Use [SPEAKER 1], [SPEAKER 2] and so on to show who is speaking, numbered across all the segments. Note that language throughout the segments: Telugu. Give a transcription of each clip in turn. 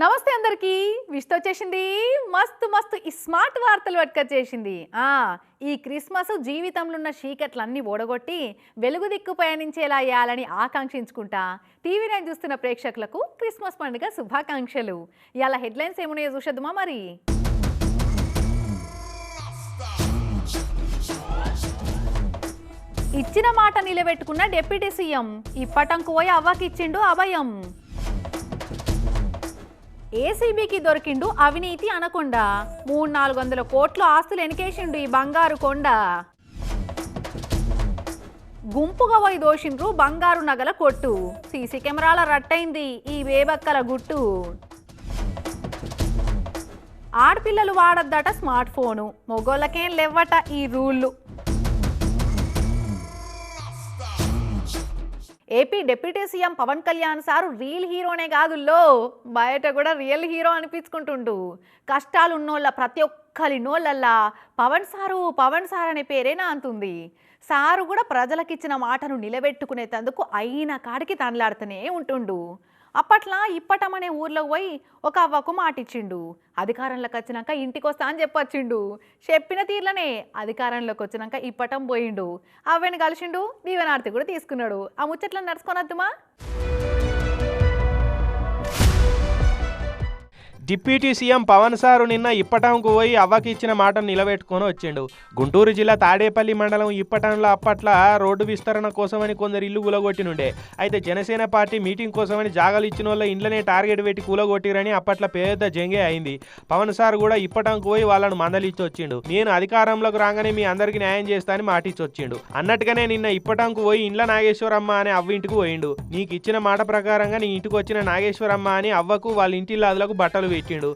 [SPEAKER 1] నమస్తే అందరికీ. విష్ట వచ్చేసింది. మస్తు మస్తు ఈ స్మార్ట్ వార్తలు పట్టుకొచ్చేసింది. చేసింది ఈ క్రిస్మస్ జీవితంలో ఉన్న చీకట్లన్నీ ఓడగొట్టి వెలుగు దిక్కు పయనించేలా వేయాలని ఆకాంక్షించుకుంటా టీవీ నైన్ చూస్తున్న ప్రేక్షకులకు క్రిస్మస్ పండుగ శుభాకాంక్షలు. ఇలా హెడ్లైన్స్ ఏమున్నాయో చూసద్దుమా మరి? ఇచ్చిన మాట నిలబెట్టుకున్న డిప్యూటీ సీఎం. ఇప్పటంకు పోయి అవ్వకిచ్చిండు అభయం. ఏసీబీకి దొరికిండు అవినీతి అనకుండా. మూడు నాలుగు వందల కోట్లు ఆస్తులు ఎనికేసిండు ఈ బంగారు కొండ. గుంపుగా పోయి దోషిండ్రు బంగారు నగల కొట్టు. సీసీ కెమెరాల రట్టయింది ఈ వేబక్కల గుట్టు. ఆడపిల్లలు వాడద్దట స్మార్ట్ ఫోను. మొగోళ్ళకేం లేవట ఈ రూళ్ళు. AP deputy CM Pawan Kalyan sir real హీరోనే కాదుల్లో బయట కూడా రియల్ హీరో అనిపించుకుంటుండు. కష్టాలు ఉన్నోళ్ళ ప్రతి ఒక్కరి నోళ్ళల్లా పవన్ సారు పవన్ సార్ అనే పేరేనా అంటుంది. సారు కూడా ప్రజలకిచ్చిన మాటను నిలబెట్టుకునేటందుకు అయిన కాడికి తనలాడుతూనే ఉంటుండు. అప్పట్లా ఇప్పటం అనే ఊర్లో పోయి ఒక అవ్వకు మాటిచ్చిండు. అధికారంలోకి వచ్చినాక ఇంటికి వస్తా అని చెప్పొచ్చిండు. చెప్పిన తీర్లనే అధికారంలోకి వచ్చినాక ఇప్పటం పోయిండు. అవ్వని కలిసిండు దీవెనార్తి కూడా తీసుకున్నాడు. ఆ ముచ్చట్లను నడుచుకోనద్దుమా?
[SPEAKER 2] డిప్యూటీ సీఎం పవన్ సారు నిన్న ఇప్పటంకు పోయి అవ్వకి ఇచ్చిన మాటను నిలబెట్టుకొని వచ్చిండు. గుంటూరు జిల్లా తాడేపల్లి మండలం ఇప్పటంలో అప్పట్ల రోడ్డు విస్తరణ కోసమని కొందరు ఇల్లు కూలగొట్టినుండే. అయితే జనసేన పార్టీ మీటింగ్ కోసమని జాగాలు ఇచ్చిన వాళ్ళ ఇండ్లనే టార్గెట్ పెట్టి కూలగొట్టిరని అప్పట్లో పెద్ద జంగే అయింది. పవన్ సార్ కూడా ఇప్పటంకు పోయి వాళ్ళను మందలిచ్చి వచ్చిండు. నేను అధికారంలోకి రాగానే మీ అందరికీ న్యాయం చేస్తా అని మాటిచ్చి వచ్చిండు అన్నట్టుగానే నిన్న ఇప్పటంకు పోయి ఇండ్ల నాగేశ్వరమ్మ అనే అవ్వ ఇంటికి పోయిండు. నీకు ఇచ్చిన మాట ప్రకారంగా నీ ఇంటికి వచ్చిన నాగేశ్వరమ్మ అని అవ్వకు వాళ్ళ ఇంటి లాదులకు బట్టలు పెట్టిండు.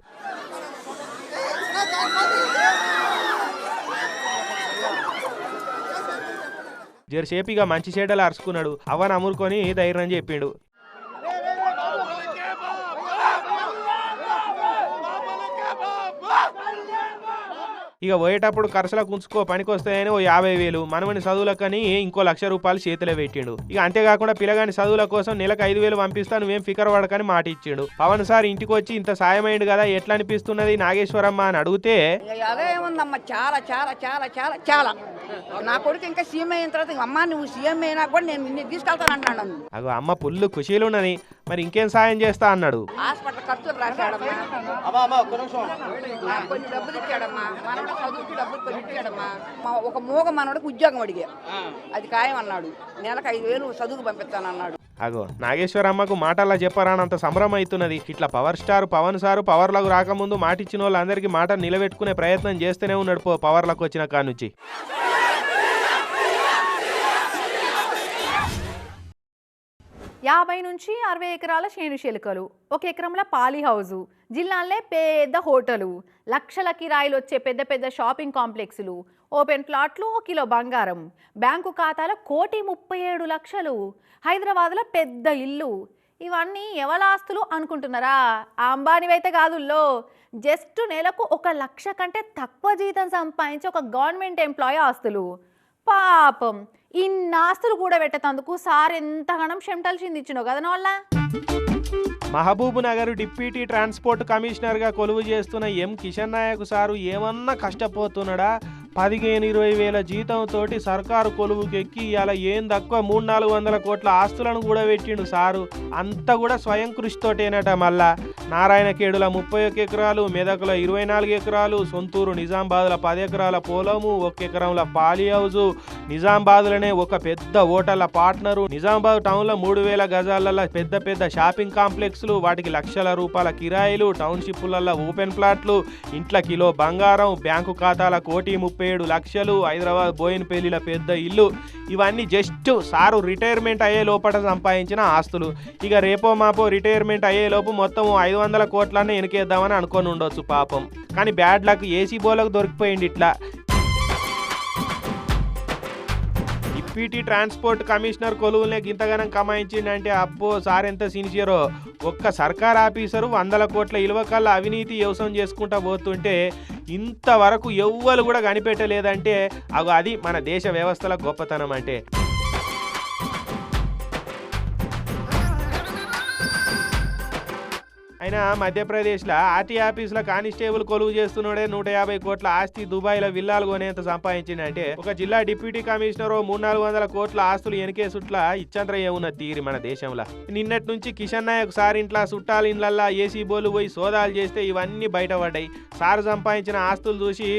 [SPEAKER 2] ఇక మంచి చెడ్డలు అరుచుకున్నాడు. అవ్వని అమ్ముకొని ధైర్యం చెప్పిండు. ఇక పోయేటప్పుడు ఖర్చులకు ఉంచుకో పనికొస్తాయని ఓ యాభై వేలు. మనమని చదువులకని ఇంకో లక్ష రూపాయలు చేతిలో పెట్టిండు. ఇక అంతేకాకుండా పిల్లగాని చదువుల కోసం నెలకు ఐదు వేలు పంపిస్తా నువ్వేం ఫికర్ పడకని మాట ఇచ్చిండు. పవన్ సార్ ఇంటికి వచ్చి ఇంత సాయమైండు కదా ఎట్లా అనిపిస్తున్నది నాగేశ్వరమ్మ అని అడిగితే
[SPEAKER 3] చాలా చాలా చాలా చాలా చాలా. నా కొడుకు ఇంకా సీఎం అయిన తర్వాత అమ్మా నువ్వు సీఎం అయినా కూడా నేను నిన్ను తీసుకెళ్తాను.
[SPEAKER 2] అగో అమ్మ పుల్లు ఖుషీలు ఉన్నది మరి ఇంకేం సాయం చేస్తా అన్నాడు?
[SPEAKER 3] హాస్పిటల్ ఖర్చులు రాశాడమ్మా. డబ్బులు ఇచ్చాడమ్మా. ఇచ్చాడమ్మా మా ఒక మూగ మనవడికి ఉద్యోగం అడిగా. అది ఖాయం అన్నాడు. నెలకు ఐదు వేలు చదువుకు పంపిస్తాను అన్నాడు
[SPEAKER 2] అగో నాగేశ్వరమ్మకు మాటల్లా చెప్పరానంత సంబరం అవుతున్నది ఇట్లా పవర్ స్టార్ పవన్ సారు పవర్లకు రాకముందు మాటిచ్చిన వాళ్ళందరికీ మాట నిలబెట్టుకునే ప్రయత్నం చేస్తూనే ఉన్నాడు పో పవర్లకు వచ్చిన కానుంచి.
[SPEAKER 1] యాభై నుంచి అరవై ఎకరాల శేను శెలుకలు ఒక ఎకరంలో పాలీ హౌజు జిల్లాలే పెద్ద హోటలు లక్షల కిరాయిలు వచ్చే పెద్ద పెద్ద షాపింగ్ కాంప్లెక్సులు ఓపెన్ ప్లాట్లు ఓ కిలో బంగారం బ్యాంకు ఖాతాలో కోటి ముప్పై ఏడు లక్షలు హైదరాబాద్లో పెద్ద ఇల్లు. ఇవన్నీ ఎవల ఆస్తులు అనుకుంటున్నారా? అంబానీవైతే కాదుల్లో జస్ట్ నెలకు ఒక లక్ష కంటే తక్కువ జీతం సంపాదించే ఒక గవర్నమెంట్ ఎంప్లాయీ ఆస్తులు. పాపం. ఇన్నాస్తులు కూడా పెట్టేందుకు సార్ ఎంతగానం చెమటలు ఇచ్చినావు కదా వాళ్ళ
[SPEAKER 2] మహబూబ్ నగర్ డిప్యూటీ ట్రాన్స్పోర్ట్ కమిషనర్గా కొలువు చేస్తున్న ఎం కిషన్ నాయక్ సారు ఏమన్నా కష్టపోతున్నాడా? పదిహేను ఇరవై వేల జీతంతోటి సర్కారు కొలువుకెక్కి ఇలా ఏం తక్కువ మూడు నాలుగు వందల కోట్ల ఆస్తులను కూడా పెట్టిండు సారు. అంతా కూడా స్వయం కృషితోటేనట మళ్ళా. నారాయణఖేడుల ముప్పై ఒక్క ఎకరాలు మెదకుల ఇరవై నాలుగు ఎకరాలు సొంతూరు నిజామాబాద్ల పది ఎకరాల పొలము ఒక ఎకరంల పాలీ హౌజు. నిజామాబాద్లోనే ఒక పెద్ద హోటళ్ళ పార్ట్నరు. నిజామాబాద్ టౌన్లో మూడు వేల గజాలలో పెద్ద పెద్ద షాపింగ్ కాంప్లెక్స్లు వాటికి లక్షల రూపాయల కిరాయిలు టౌన్షిప్లలో ఓపెన్ ప్లాట్లు ఇంట్ల కిలో బంగారం బ్యాంకు ఖాతాల కోటి ముప్పై ఏడు లక్షలు హైదరాబాద్ బోయినపల్లిల పెద్ద ఇల్లు. ఇవన్నీ జస్ట్ సారు రిటైర్మెంట్ అయ్యే లోపల సంపాదించిన ఆస్తులు. ఇక రేపో మాపో రిటైర్మెంట్ అయ్యే లోపు మొత్తం ఐదు వందల కోట్లనే వెనకేద్దామని అనుకొని ఉండొచ్చు పాపం. కానీ బ్యాడ్ లక్ ఏసీ బోలకు దొరికిపోయింది ఇట్లా. డిప్యూటీ ట్రాన్స్పోర్ట్ కమిషనర్ కొలువులనే గింతగానం కమాయించిండంటే అబ్బో సార్ ఎంత సిన్సియరో. ఒక్క సర్కార్ ఆఫీసరు వందల కోట్ల ఇలువకల్లా అవినీతి వ్యవసాయం చేసుకుంటా పోతుంటే ఇంతవరకు ఎవ్వరు కూడా కనిపెట్టలేదంటే అగో అది మన దేశ వ్యవస్థల గొప్పతనం అంటే. ఆయన మధ్యప్రదేశ్లో ఆర్టీ ఆఫీసులో కానిస్టేబుల్ కొలువు చేస్తున్నాడే నూట యాభై కోట్ల ఆస్తి దుబాయ్లో విల్లాలు కొనేంత సంపాదించిందంటే ఒక జిల్లా డిప్యూటీ కమిషనర్ మూడు నాలుగు వందల కోట్ల ఆస్తులు ఎనికేసుట్ల ఇచ్చంద్ర ఏమున్న తీరి మన దేశంలో. నిన్నటి నుంచి కిషన్ నాయక్ సార్ ఇంట్లో చుట్టాల ఇండ్లల్లా ఏసీ బోలు పోయి సోదాలు చేస్తే ఇవన్నీ బయటపడ్డాయి. సార్ సంపాదించిన ఆస్తులు చూసి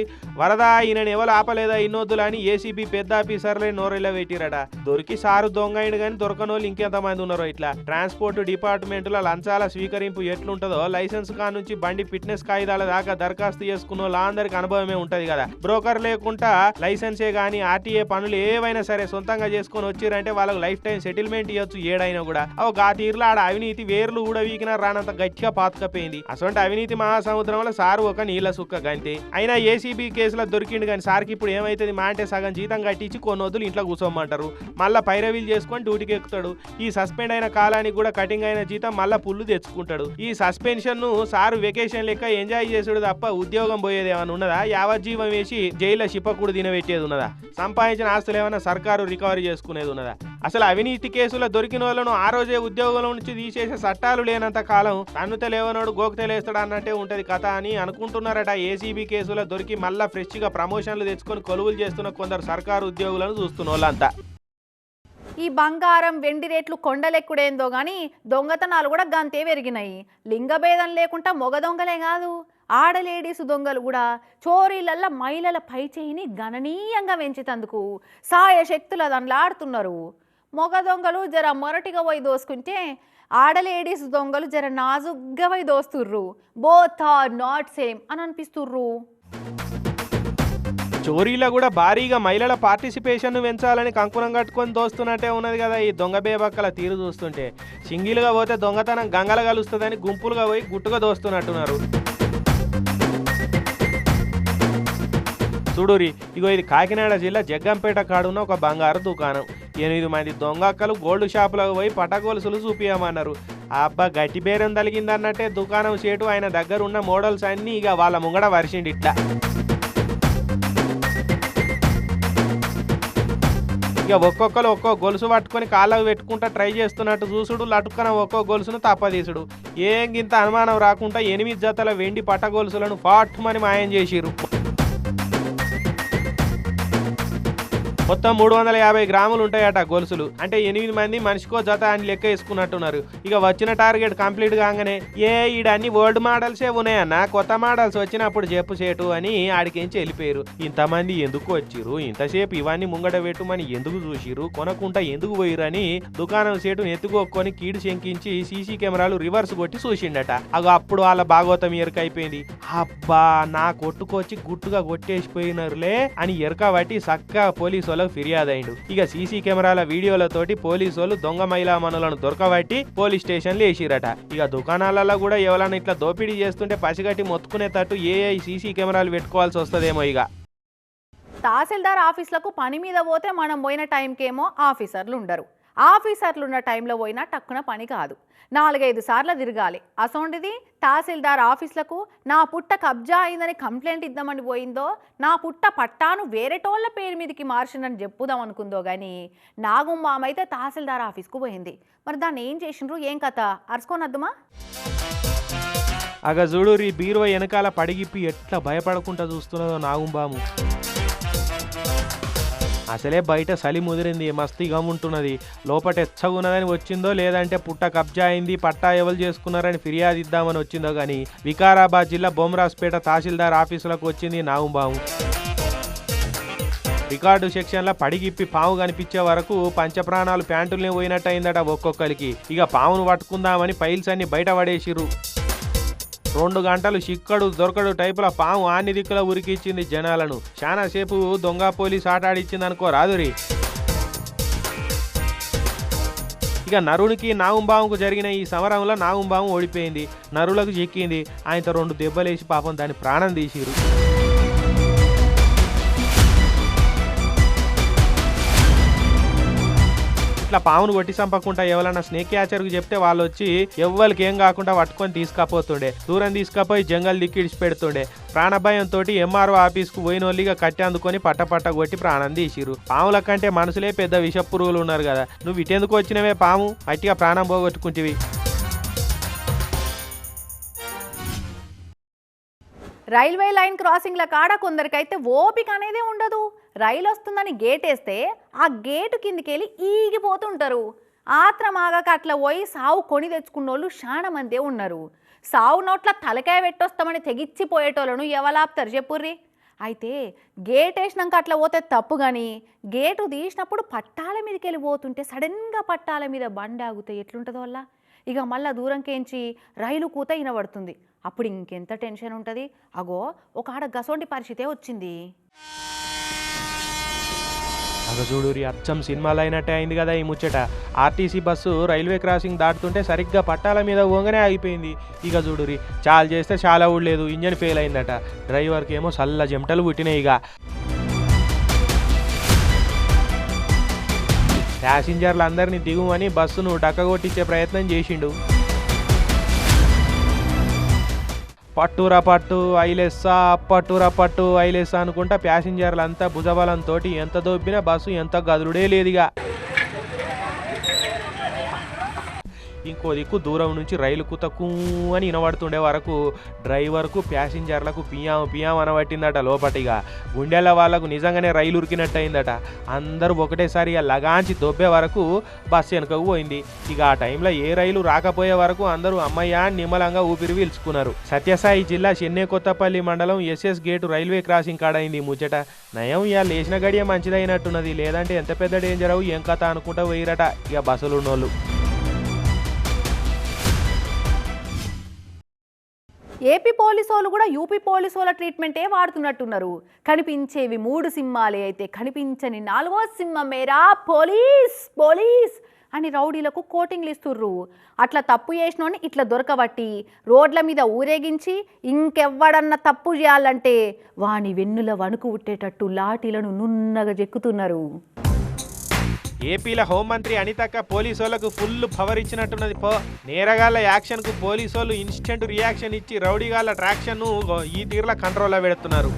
[SPEAKER 2] వరదా ఈయన ఎవరు ఆపలేదా ఇన్నొద్దులు అని ఏసీబీ పెద్ద ఆఫీసర్లే నోరెళ్ళ పెట్టిరట దొరికి సారు దొంగైండు కానీ దొరకనోళ్ళు ఇంకెంతమంది ఉన్నారో ఇట్లా. ట్రాన్స్పోర్ట్ డిపార్ట్మెంట్లో లంచాల స్వీకరింపు ఎట్లుంటుంది లైసెన్స్ కా నుంచి బండి ఫిట్నెస్ కాగితాల దాకా దరఖాస్తు చేసుకున్న వాళ్ళందరికి అనుభవమే ఉంటది కదా. బ్రోకర్ లేకుండా లైసెన్సే గానీ ఆర్టీఏ పనులు ఏవైనా సరే సొంతంగా చేసుకొని వచ్చిరంటే వాళ్ళకి లైఫ్ టైం సెటిల్మెంట్ ఇవ్వచ్చు ఏడైనా కూడా. ఒక ఆ తీరులో ఆడ అవినీతి వేర్లు కూడా రానంత గట్టిగా పాతుకపోయింది. అసలు అవినీతి మహాసముద్రంలో సారు ఒక నీళ్ళ సుక్క గంతే. అయినా ఏసీబీ కేసులో దొరికిండు కానీ సార్కి ఇప్పుడు ఏమైతుంది? మా అంటే సగం జీతం కట్టించి కొన్ని వద్దులు ఇంట్లో కూర్చోమంటారు. మళ్ళీ పైరవీలు చేసుకొని డ్యూటీకి ఎక్కుతాడు. ఈ సస్పెండ్ అయిన కాలానికి కూడా కటింగ్ అయిన జీతం మళ్ళీ పుల్లు తెచ్చుకుంటాడు. ఈ సస్పెన్షన్ను సారు వెకేషన్ లెక్క ఎంజాయ్ చేసుడు తప్ప ఉద్యోగం పోయేది ఏమైనా ఉన్నదా? యావజ్జీవం వేసి జైల్లో చిప్పకూడు తినబెట్టేది ఉన్నదా? సంపాదించిన ఆస్తులు ఏమైనా సర్కారు రికవరీ చేసుకునేది ఉన్నదా? అసలు అవినీతి కేసులో దొరికిన వాళ్ళను ఆ రోజే ఉద్యోగంలో నుంచి తీసేసే చట్టాలు లేనంత కాలం తన్నుత లేవనోడు గోకు లేస్తాడు అన్నట్టే ఉంటది కథ అని అనుకుంటున్నారట ఏసీబీ కేసులో దొరికి మళ్ళా ఫ్రెష్గా ప్రమోషన్లు తెచ్చుకొని కొలువులు చేస్తున్న కొందరు సర్కారు ఉద్యోగులను చూస్తున్న వాళ్ళంతా.
[SPEAKER 1] ఈ బంగారం వెండి రేట్లు కొండలెక్కుడేందో గాని దొంగతనాలు కూడా గంతే పెరిగినాయి. లింగభేదం లేకుండా మొగ దొంగలే కాదు. ఆడలేడీస్ దొంగలు కూడా చోరీలల్ల మహిళల పై చేయిని గణనీయంగా పెంచితందుకు సాయ శక్తులు దండ్లాడుతున్నారు. మొగ దొంగలు జర మొరటిగా పోయి దోసుకుంటే ఆడలేడీస్ దొంగలు జర నాజుగ్గా పోయి దోస్తుర్రు. బోత్ ఆర్ నాట్ సేమ్ అని అనిపిస్తుర్రు.
[SPEAKER 2] చోరీలో కూడా భారీగా మహిళల పార్టిసిపేషన్ పెంచాలని కంకుణం కట్టుకొని దోస్తున్నట్టే ఉన్నది కదా ఈ దొంగ బేబక్కల తీరు చూస్తుంటే. సింగిల్గా పోతే దొంగతనం గంగల కలుస్తుందని గుంపులుగా పోయి గుట్టుగా దోస్తున్నట్టున్నారు. చూడురి ఇగో ఇది కాకినాడ జిల్లా జగ్గంపేట కాడున్న ఒక బంగారు దుకాణం. ఎనిమిది మంది దొంగక్కలు గోల్డ్ షాపులకు పోయి పటగొలుసులు చూపించమన్నారు అబ్బా గట్టి బేరం తలిగిందన్నట్టే దుకాణం చేటు ఆయన దగ్గర ఉన్న మోడల్స్ అన్నీ ఇక వాళ్ళ ముంగడ వరిసిండి ఇట్లా ఇక ఒక్కొక్కరు ఒక్కో గొలుసు పట్టుకొని కాళ్ళకు పెట్టుకుంటా ట్రై చేస్తున్నట్టు చూసుడు లటుక్కన ఒక్కో గొలుసును తప్పదీసుడు ఏం గింత అనుమానం రాకుండా ఎనిమిది జతల వెండి పట్ట గొలుసులను ఫాట్మని మాయం చేసిరు మొత్తం మూడు వందల యాభై గ్రాములు ఉంటాయట గొలుసులు. అంటే ఎనిమిది మంది మనిషికో జత అని లెక్క వేసుకున్నట్టున్నారు. ఇక వచ్చిన టార్గెట్ కంప్లీట్ కాగానే ఏ ఈడ అన్ని ఓల్డ్ మోడల్సే ఉన్నాయన్న కొత్త మోడల్స్ వచ్చినప్పుడు చెప్పు చేటు అని ఆడికించి వెళ్ళిపోయారు. ఇంతమంది ఎందుకు వచ్చిరు ఇంతసేపు ఇవన్నీ ముంగట పెట్టుమని ఎందుకు చూసిరు కొనకుండా ఎందుకు పోయిరు అని దుకాణం సేటును ఎత్తుకోకొని కీడు శంకించి సీసీ కెమెరాలు రివర్స్ కొట్టి చూసిండట. అగో అప్పుడు వాళ్ళ భాగవతం ఎరకైపోయింది అబ్బా నా కొట్టుకొచ్చి గుట్టుగా కొట్టేసిపోయినారులే అని ఎరక పట్టి సక్క పోలీసు పోలీసులకు ఫిర్యాదు అయిండు ఇక సీసీ కెమెరాల వీడియోలతోటి పోలీసు వాళ్ళు దొంగ మహిళా మనులను దొరకబట్టి పోలీస్ స్టేషన్లు వేసిరట ఇక దుకాణాలలో కూడా ఎవరైనా ఇట్లా దోపిడీ చేస్తుంటే పసిగట్టి మొత్తుకునేటట్టు ఏఐ సీసీ కెమెరాలు పెట్టుకోవాల్సి వస్తుందేమో ఇక.
[SPEAKER 1] తహసీల్దార్ ఆఫీసులకు పని మీద పోతే మనం పోయిన టైంకేమో ఆఫీసర్లు ఉండరు. ఆఫీసర్లు ఉన్న టైంలో పోయినా టక్కున పని కాదు. నాలుగైదు సార్లు తిరగాలి. అసోంటిది? తహసీల్దార్ ఆఫీసులకు నా పుట్ట కబ్జా అయిందని కంప్లైంట్ ఇద్దామని పోయిందో నా పుట్ట పట్టాను వేరేటోళ్ళ పేరు మీదకి మార్చిందని చెప్పుదాం అనుకుందో కానీ నాగుమ్మామైతే తహసీల్దార్ ఆఫీస్కు పోయింది. మరి దాన్ని ఏం చేసిండ్రు? ఏం కథ? అరుచుకోనద్దుమా?
[SPEAKER 2] అగ చూడు రీ బీరువా వెనకాల పడిగిప్పి ఎట్లా భయపడకుండా చూస్తున్నదో నాగుంబాము. అసలే బయట చలి ముదిరింది మస్తిగా ఉంటున్నది. లోపట ఎచ్చగున్నదని వచ్చిందో లేదంటే పుట్ట కబ్జా అయింది పట్టా ఎవరు చేసుకున్నారని ఫిర్యాదు ఇద్దామని వచ్చిందో కానీ వికారాబాద్ జిల్లా బొమ్రాజ్పేట తహసీల్దార్ ఆఫీసులకు వచ్చింది నాగుబాము రికార్డు సెక్షన్లో పడిగిప్పి పాము కనిపించే వరకు పంచప్రాణాలు ప్యాంటుల్ని పోయినట్టయిందట ఒక్కొక్కరికి. ఇక పామును పట్టుకుందామని పైల్స్ అన్ని బయట పడేసిరు రెండు గంటలు చిక్కడు దొరకడు టైపుల పాము ఆన్ని దిక్కుల ఉరికిచ్చింది జనాలను. చాలా సేపు దొంగ పోలీస్ ఆటాడిచ్చింది అనుకో రాదురి. ఇక నరునికి నాగుంబాముకు జరిగిన ఈ సమరంలో నాగుంబాము ఓడిపోయింది. నరులకు చిక్కింది. ఆయనతో రెండు దెబ్బలేసి పాపం దాని ప్రాణం తీసిరు ఇట్లా పామును కొట్టి చంపకుండా ఎవరైనా స్నేక్ క్యాచర్కు చెప్తే వాళ్ళు వచ్చి ఎవ్వరికి ఏం కాకుండా పట్టుకొని తీసుకపోతుండే. దూరం తీసుకపోయి జంగల్ దిక్కిడిచి పెడుతుండే ప్రాణభయంతో ఎంఆర్ఓ ఆఫీస్కు పోయిన వాళ్ళిగా కట్టి అందుకొని పట్ట పట్ట కొట్టి ప్రాణం తీసిరు పాముల కంటే మనుషులే పెద్ద విష పురుగులు ఉన్నారు కదా. నువ్వు ఇటెందుకు వచ్చినవే పాము? అట్టిగా ప్రాణం పోగొట్టుకుంటివి.
[SPEAKER 1] రైల్వే లైన్ క్రాసింగ్ల కాడ కొందరికైతే ఓపిక అనేదే ఉండదు. రైలు వస్తుందని గేట్ వేస్తే ఆ గేటు కిందికెళ్ళి ఈగిపోతుంటారు. ఆత్రమాగాక అట్లా పోయి సావు కొని తెచ్చుకున్నోళ్ళు చాలా మందే ఉన్నారు. సావు నోట్ల తలకాయ పెట్టొస్తామని తెగిచ్చిపోయేటోళ్ళను ఎవలాపుతారు చెప్పుర్రి? అయితే గేట్ వేసినాక అట్లా పోతే తప్పు కానీ గేటు తీసినప్పుడు పట్టాల మీదకి వెళ్ళి పోతుంటే సడన్గా పట్టాల మీద బండి ఆగితే ఎట్లుంటుందో వల్ల ఇక మళ్ళా దూరంకేంచి రైలు కూత వినబడుతుంది అప్పుడు ఇంకెంత టెన్షన్ ఉంటుంది? అగో ఒక ఆడ గసోంటి పరిస్థితే వచ్చింది.
[SPEAKER 2] అగజూడూరి అచ్చం సినిమాలు అయినట్టే అయింది కదా ఈ ముచ్చట. ఆర్టీసీ బస్సు రైల్వే క్రాసింగ్ దాటుతుంటే సరిగ్గా పట్టాల మీద ఓంగనే ఆగిపోయింది. ఇక చూడురి చాలు చేస్తే చాలా ఊడలేదు ఇంజన్ ఫెయిల్ అయిందట. డ్రైవర్కి ఏమో సల్ల జంటలు పుట్టినాయి ఇక ప్యాసింజర్లు దిగుమని బస్సును డక్కగొట్టించే ప్రయత్నం చేసిండు. పట్టురా పట్టు ఐలెస్సా పట్టురా పట్టు ఐలెస్సా అనుకుంటా ప్యాసింజర్లంతా భుజబలంతో ఎంత దొబ్బినా బస్సు ఎంత గదులుడే లేదుగా. ఇంకో దిక్కు దూరం నుంచి రైలు కుతకు అని వినబడుతుండే వరకు డ్రైవర్కు ప్యాసింజర్లకు పియాం పియాం అనబట్టిందట లోపటిగా గుండెల వాళ్ళకు నిజంగానే రైలు ఉరికినట్టు అయిందట అందరూ ఒకటేసారి ఇక లగాంచి దొబ్బే వరకు బస్సు వెనుకకు పోయింది. ఇక ఆ టైంలో ఏ రైలు రాకపోయే వరకు అందరూ అమ్మయ్య నిమ్మలంగా ఊపిరి పీల్చుకున్నారు. సత్యసాయి జిల్లా చెన్నై కొత్తపల్లి మండలం ఎస్ఎస్ గేటు రైల్వే క్రాసింగ్ కాడైంది ముచ్చట. నయం ఇక లేచిన గడియ మంచిదైనట్టున్నది. లేదంటే ఎంత పెద్ద డేంజర్ అవు? ఏం కథ అనుకుంటా పోయిరట ఇక బస్సులు ఉన్నోళ్ళు
[SPEAKER 1] ఏపీ పోలీసు వాళ్ళు కూడా యూపీ పోలీసు వాళ్ళ ట్రీట్మెంటే వాడుతున్నట్టున్నారు. కనిపించేవి మూడు సింహాలే అయితే కనిపించని నాలుగో సింహం మేరా? పోలీస్ పోలీస్ అని రౌడీలకు కోటింగ్లు ఇస్తుర్రు. అట్లా తప్పు చేసినోని ఇట్లా దొరకబట్టి రోడ్ల మీద ఊరేగించి ఇంకెవ్వడన్నా తప్పు చేయాలంటే వాని వెన్నుల వణుకు ఉట్టేటట్టు లాఠీలను నున్నగా చెక్కుతున్నారు
[SPEAKER 2] ఏపీల హోంమంత్రి అనితక్క పోలీసు వాళ్ళకు ఫుల్ పవర్ ఇచ్చినట్టున్నది. పో నేరగాళ్ళ యాక్షన్కు పోలీసు వాళ్ళు ఇన్స్టెంట్ రియాక్షన్ ఇచ్చి రౌడీగాళ్ళ ట్రాక్షన్ను ఈ తీరులో కంట్రోల్లో పెడుతున్నారు.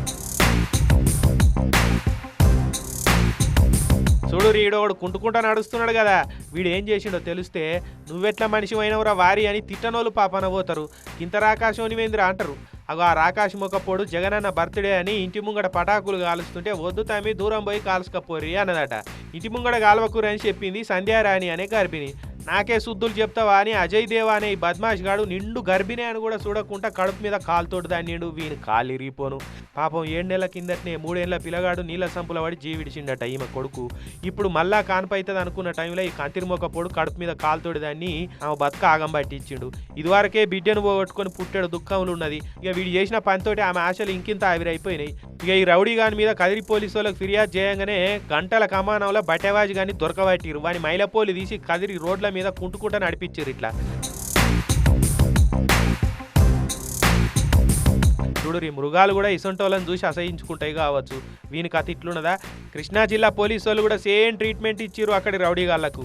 [SPEAKER 2] చూడు వీడోడు కుంటుకుంటా నడుస్తున్నాడు కదా. వీడు ఏం చేసిండో తెలిస్తే నువ్వెట్లా మనిషి అయినవురా వారి అని తిట్టనోళ్ళు పాపన పోతారు. ఇంత రాకాశోనివేంద్ర అంటారు. అగో ఆ రాకాశం ఒకప్పుడు జగనన్న బర్త్డే అని ఇంటి ముంగడ పటాకులు కాలుస్తుంటే వద్దు తమ్మి దూరం పోయి కాల్చుకపోరి అన్నదట. ఇంటి ముంగడ కాల్వకూర అని చెప్పింది సంధ్యారాణి అనే గర్భిణి. నాకే శుద్ధులు చెప్తావా అని అజయ్ దేవా అనే ఈ బద్మాష్ గాడు నిండు గర్భిణి అని కూడా చూడకుండా కడుపు మీద కాలుతోడు దాన్నిండు వీని కాలు ఇరిగిపోను పాపం ఏడు నెలల కిందటనే మూడేళ్ళ పిల్లగాడు నీళ్ళ సంపుల పడి జీవిడిచిండట ఈమె కొడుకు. ఇప్పుడు మళ్ళా కాన్పైతుంది అనుకున్న టైంలో ఈ కంతిరిమొక్క పొడు కడుపు మీద కాలుతోడి దాన్ని ఆమె బతుక ఆగం పట్టించిండు. ఇదివరకే బిడ్డను పోగొట్టుకొని పుట్టాడు దుఃఖంలో ఉన్నది. ఇక వీడు చేసిన పనితోటి ఆమె ఆశలు ఇంకింత ఆవిరైపోయినాయి. ఇక ఈ రౌడీ గాని మీద కదిరి పోలీసు వాళ్ళకి ఫిర్యాదు చేయగానే గంటల కమానంలో బటేవాజ్ గాని దొరకబట్టిరు. వాని మైలపోలి తీసి కదిరి రోడ్ల మీద కుంటుకుంటా నడిపించారు ఇట్లా. చూడు ఈ మృగాలు కూడా ఇసొంటోళ్ళని చూసి అసహించుకుంటాయి కావచ్చు. వీని కథ ఇట్లున్నదా కృష్ణా జిల్లా పోలీసు వాళ్ళు కూడా సేమ్ ట్రీట్మెంట్ ఇచ్చిర్రు అక్కడి రౌడీ గాళ్ళకు.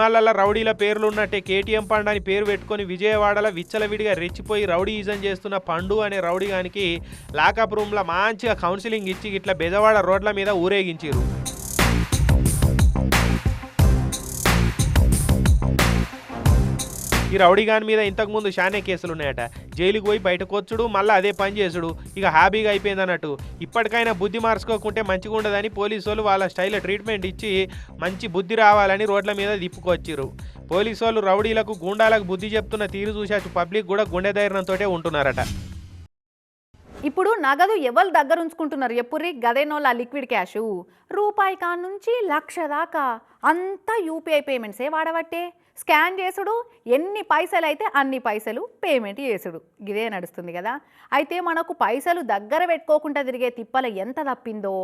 [SPEAKER 2] సినిమాలలో రౌడీల పేర్లు ఉన్నట్టే కేటీఎం పండు అని పేరు పెట్టుకొని విజయవాడలో విచ్చలవిడిగా రెచ్చిపోయి రౌడీయిజం చేస్తున్న పండు అనే రౌడీ గానికి లాకప్ రూమ్లో మంచిగా కౌన్సిలింగ్ ఇచ్చి ఇట్లా బెజవాడ రోడ్ల మీద ఊరేగించారు ఈ రౌడీగాన్ మీద ఇంతకుముందు షానే కేసులు ఉన్నాయట. జైలుకి పోయి బయటకు వచ్చుడు మళ్ళీ అదే పని చేసుడు. ఇక హ్యాపీగా అయిపోయింది అన్నట్టు. ఇప్పటికైనా బుద్ధి మార్చుకోకుంటే మంచిగా ఉండదని పోలీసు వాళ్ళు వాళ్ళ స్టైల్లో ట్రీట్మెంట్ ఇచ్చి మంచి బుద్ధి రావాలని రోడ్ల మీద తిప్పుకొచ్చిర్రు. పోలీసు వాళ్ళు రౌడీలకు గూండాలకు బుద్ధి చెప్తున్న తీరు చూసి పబ్లిక్ కూడా గుండె ధైర్యంతో ఉంటున్నారట.
[SPEAKER 1] ఇప్పుడు నగదు ఎవరు దగ్గర ఉంచుకుంటున్నారు ఎప్పుర్రి? గదేనోళ్ళ లిక్విడ్ క్యాష్. రూపాయి కా నుంచి లక్ష దాకా. అంతా యూపీఐ పేమెంట్సే వాడబట్టే. స్కాన్ చేసుడు ఎన్ని పైసలు అయితే అన్ని పైసలు పేమెంట్ చేసుడు. ఇదే నడుస్తుంది కదా. అయితే మనకు పైసలు దగ్గర పెట్టుకోకుండా తిరిగే తిప్పల ఎంత తప్పిందో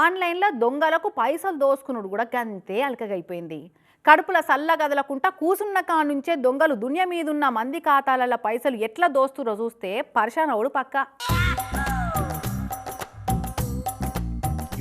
[SPEAKER 1] ఆన్లైన్లో దొంగలకు పైసలు దోసుకునుడు కూడా గంతే అలకగైపోయింది. కడుపుల సల్ల కదలకుండా కూసున్న కా నుంచే దొంగలు దునియా మీదున్న మంది ఖాతాలలో పైసలు ఎట్లా దోస్తురో చూస్తే పర్షానవుడు పక్క.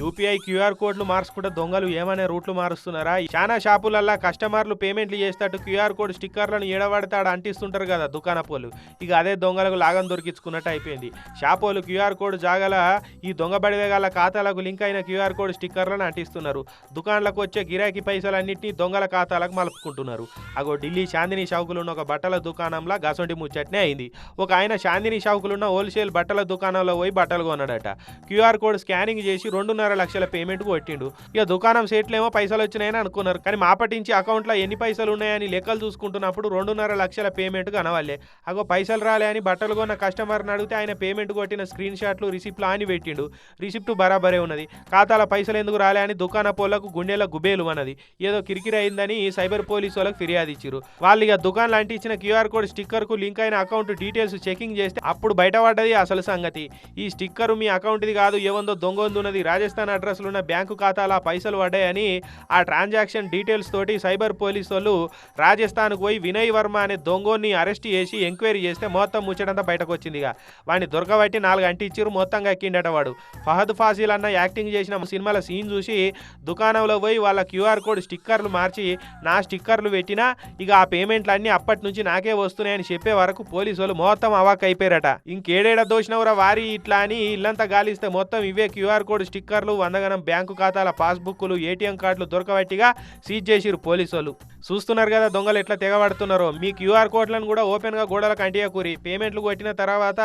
[SPEAKER 2] యూపీఐ క్యూఆర్ కోడ్లు మార్చుకుంటే దొంగలు ఏమనే రూట్లు మారుస్తున్నారా? చాలా షాపులల్లా కస్టమర్లు పేమెంట్లు చేసేటట్టు క్యూఆర్ కోడ్ స్టిక్కర్లను ఏడబడతాడు అంటిస్తుంటారు కదా దుకాణపోలు. ఇక అదే దొంగలకు లాగం దొరికించుకున్నట్టు అయిపోయింది. షాపోలు క్యూఆర్ కోడ్ జాగల ఈ దొంగ బడివేగాల ఖాతాలకు లింక్ అయిన క్యూఆర్ కోడ్ స్టిక్కర్లను అంటిస్తున్నారు. దుకాణాలకు వచ్చే గిరాకీ పైసలన్నింటినీ దొంగల ఖాతాలకు మలుపుకుంటున్నారు. అగో ఢిల్లీ చాందిని షౌకులున్న ఒక బట్టల దుకాణంలో గసొంటి ముచ్చట్నే అయింది. ఒక ఆయన చాందిని షౌకులున్న హోల్సేల్ బట్టల దుకాణంలో పోయి బట్టలు కొన్నాడట. క్యూఆర్ కోడ్ స్కానింగ్ చేసి రెండున్నర లక్షల పేమెంట్ కొట్టిండు ఇక దుకాణం సేట్లేమో పైసలు వచ్చినాయని అనుకున్నారు. కానీ మాపటించి అకౌంట్లో ఎన్ని పైసలు ఉన్నాయని లెక్కలు చూసుకుంటున్నప్పుడు రెండున్నర లక్షల పేమెంట్ కనవాలే అగో పైసలు రాలే అని బట్టలు కొన్న కస్టమర్ని అడిగితే ఆయన పేమెంట్ కొట్టిన స్క్రీన్ షాట్లు రిసిప్ట్లు అని పెట్టిండు. రిసిప్ట్ బరాబరే ఉన్నది. ఖాతాల పైసలు ఎందుకు రాలే అని దుకాణ పోలకు గుండెల గుబేలు అన్నది. ఏదో కిరికిరి అయిందని సైబర్ పోలీసు వాళ్ళకి ఫిర్యాదు ఇచ్చారు వాళ్ళు ఇక దుకాణాలు అంటించిన క్యూఆర్ కోడ్ స్టిక్కర్కు లింక్ అయిన అకౌంట్ డీటెయిల్స్ చెకింగ్ చేస్తే అప్పుడు బయటపడ్డది అసలు సంగతి. ఈ స్టిక్కర్ మీ అకౌంట్ది కాదు ఏవందో దొంగ ఉన్నది. రాజస్థాన్ అడ్రస్లో ఉన్న బ్యాంకు ఖాతాల పైసలు పడ్డాయని ఆ ట్రాన్సాక్షన్ డీటెయిల్స్ తోటి సైబర్ పోలీసు వాళ్ళు రాజస్థాన్కు పోయి వినయ్ వర్మ అనే దొంగోని అరెస్ట్ చేసి ఎంక్వైరీ చేస్తే మొత్తం ముచ్చటంతా బయటకు ఇక. వాడిని దొరకబట్టి నాలుగు అంటించారు మొత్తంగా ఎక్కిండట వాడు. ఫహద్ ఫాసిల్ అన్న యాక్టింగ్ చేసిన సినిమాల సీన్ చూసి దుకాణంలో పోయి వాళ్ళ క్యూఆర్ కోడ్ స్టిక్కర్లు మార్చి నా స్టిక్కర్లు పెట్టినా ఇక ఆ పేమెంట్లు అన్నీ అప్పటి నుంచి నాకే వస్తున్నాయని చెప్పే వరకు పోలీసు వాళ్ళు మొత్తం అవాక్ అయిపోయారట ఇంకేడేడ దోషినవరా వారి ఇట్లా అని ఇల్లంతా గాలిస్తే మొత్తం ఇవే క్యూఆర్ కోడ్ స్టిక్కర్లు వందగనం బ్యాంకు ఖాతాల పాస్బుక్లు ఏటీఎం కార్డులు దొరకబట్టిగా సీజ్ చేసిరు పోలీసు వాళ్ళు చూస్తున్నారు కదా దొంగలు ఎట్లా తెగబడుతున్నారో. మీ క్యూఆర్ కోడ్లను కూడా ఓపెన్గా గోడలకు అంటియకూరి పేమెంట్లు కొట్టిన తర్వాత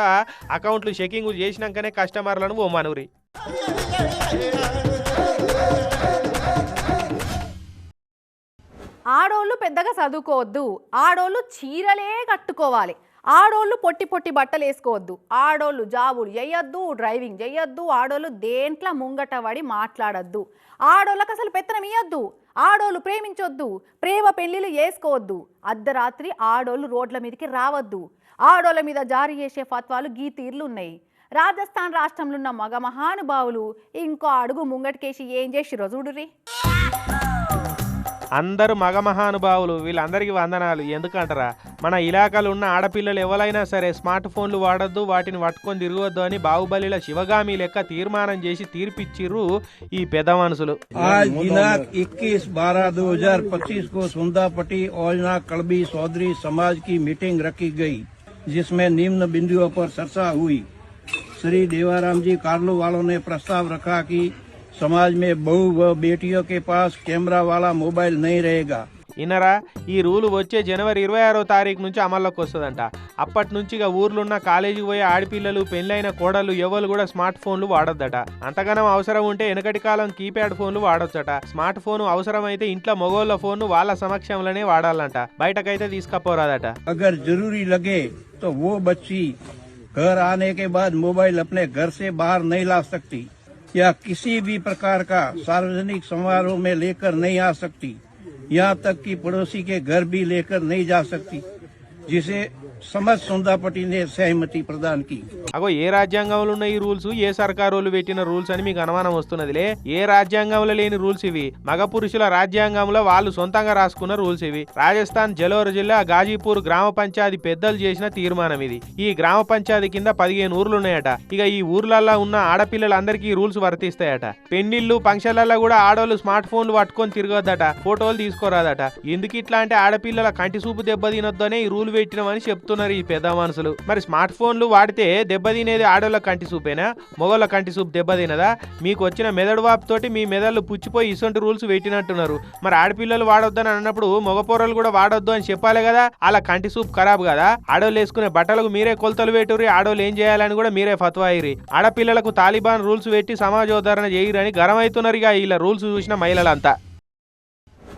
[SPEAKER 2] అకౌంట్లు చెకింగ్ చేసినాకనే కస్టమర్లను ఓమనురి.
[SPEAKER 1] ఆడోళ్ళు పెద్దగా చదువుకోవద్దు. ఆడోళ్ళు చీరలే కట్టుకోవాలి. ఆడోళ్ళు పొట్టి పొట్టి బట్టలు వేసుకోవద్దు. ఆడోళ్ళు జాబులు చేయొద్దు డ్రైవింగ్ చేయొద్దు ఆడోళ్ళు దేంట్లో ముంగట పడి మాట్లాడొద్దు. ఆడోళ్ళకి అసలు పెత్తనం ఇయ్యొద్దు. ఆడోళ్ళు ప్రేమించొద్దు. ప్రేమ పెళ్ళిలు చేసుకోవద్దు. అర్ధరాత్రి ఆడోళ్ళు రోడ్ల మీదకి రావద్దు. ఆడోళ్ళ మీద జారీ చేసే ఫత్వాలు గీ తీర్లు ఉన్నాయి. రాజస్థాన్ రాష్ట్రంలో ఉన్న మగ మహానుభావులు ఇంకో అడుగు ముంగటికేసి ఏం చేసి రోజుడురి
[SPEAKER 2] అందరూ మగ మహానుభావులు వీళ్ళందరికీ వందనాలు ఎందుకంటారా మన ఇలాకాలో ఉన్న ఆడపిల్లలు ఎవరైనా సరే స్మార్ట్ ఫోన్లు వాడొద్దు వాటిని పట్టుకొని తిరగొద్దు అని బాహుబలిల శివగామి లెక్క తీర్మానం చేసి తీర్పిచ్చిర్రు ఈ పెద్ద మనుషులు
[SPEAKER 4] आज दिनांक 21 बारह 2025 को सुंदापट्टी ओजना कड़बी चौधरी समाज की मीटिंग रखी गई जिसमें निम्न बिंदुओं पर चर्चा हुई श्री देवाराम जी कार्लो वालों ने प्रस्ताव रखा कि समाज में बहू व बेटियों के पास कैमरा वाला मोबाइल नहीं रहेगा
[SPEAKER 2] ఇన్నరా ఈ రూలు వచ్చే జనవరి ఇరవై ఆరో తారీఖు నుంచి అమల్లోకి వస్తుందంట అప్పటి నుంచి ఇక ఊర్లో ఉన్న కాలేజీకి పోయే ఆడపిల్లలు పెళ్ళైన కోడలు ఎవరు కూడా స్మార్ట్ ఫోన్లు వాడొద్దట అంతగానం అవసరం ఉంటే వెనకటి కాలం కీప్యాడ్ ఫోన్లు వాడొచ్చట స్మార్ట్ ఫోన్ అవసరమైతే ఇంట్లో మగోళ్ళ ఫోన్ వాళ్ళ సమక్షంలోనే వాడాలంట బయటకైతే తీసుకపోరాదట
[SPEAKER 4] अगर जरूरी लगे तो वो बच्ची घर आने के बाद मोबाइल अपने घर से बाहर नहीं ला सकती या किसी भी प्रकार का सार्वजनिक समारोह में लेकर नहीं आ सकती, यहाँ तक कि पड़ोसी के घर भी लेकर नहीं जा सकती, जिसे
[SPEAKER 2] అగో ఏ రాజ్యాంగంలో ఉన్న ఈ రూల్స్ ఏ సర్కారోళ్ళు పెట్టిన రూల్స్ అని మీకు అనుమానం వస్తున్నదిలే? ఏ రాజ్యాంగంలో లేని రూల్స్ ఇవి? మగ పురుషుల రాజ్యాంగంలో వాళ్ళు సొంతంగా రాసుకున్న రూల్స్ ఇవి. రాజస్థాన్ జలోర్ జిల్లా గాజీపూర్ గ్రామ పంచాయతీ పెద్దలు చేసిన తీర్మానం ఇది. ఈ గ్రామ పంచాయతీ కింద పదిహేను ఊర్లున్నాయట ఇక ఈ ఊర్లలో ఉన్న ఆడపిల్లలందరికీ రూల్స్ వర్తిస్తాయట. పెళ్ళిళ్ళు ఫంక్షన్లలో కూడా ఆడవాళ్ళు స్మార్ట్ ఫోన్లు పట్టుకొని తిరగొద్దట. ఫోటోలు తీసుకోరాదట. ఎందుకు ఇట్లాంటి ఆడపిల్లల కంటి చూపు దెబ్బతినొద్దనే ఈ రూల్ పెట్టినామని చెప్తారు చెప్తున్నారు ఈ పెద్ద మనుషులు మరి స్మార్ట్ ఫోన్లు వాడితే దెబ్బతినేది ఆడోళ్ళ కంటి చూపేనా మొగోళ్ళ కంటి చూపు దెబ్బతినదా? మీకు వచ్చిన మెదడు వాపుతోటి మీ మెదళ్ళు పుచ్చిపోయి ఇటువంటి రూల్స్ పెట్టినట్టున్నారు. మరి ఆడపిల్లలు వాడొద్దని అన్నప్పుడు మగపోరలు కూడా వాడొద్దు అని చెప్పాలి కదా? అలా కంటి సూప్ ఖరాబ్ కదా? ఆడోళ్ళు వేసుకునే బట్టలకు మీరే కొలతలు పెట్టుర్రి ఆడోళ్ళు ఏం చేయాలని కూడా మీరే ఫత్వా అయ్యి ఆడపిల్లలకు తాలిబాన్ రూల్స్ పెట్టి సమాజోద్ధరణ చేయరని గరం అవుతున్నారు ఇక ఇలా రూల్స్ చూసిన మహిళలంతా.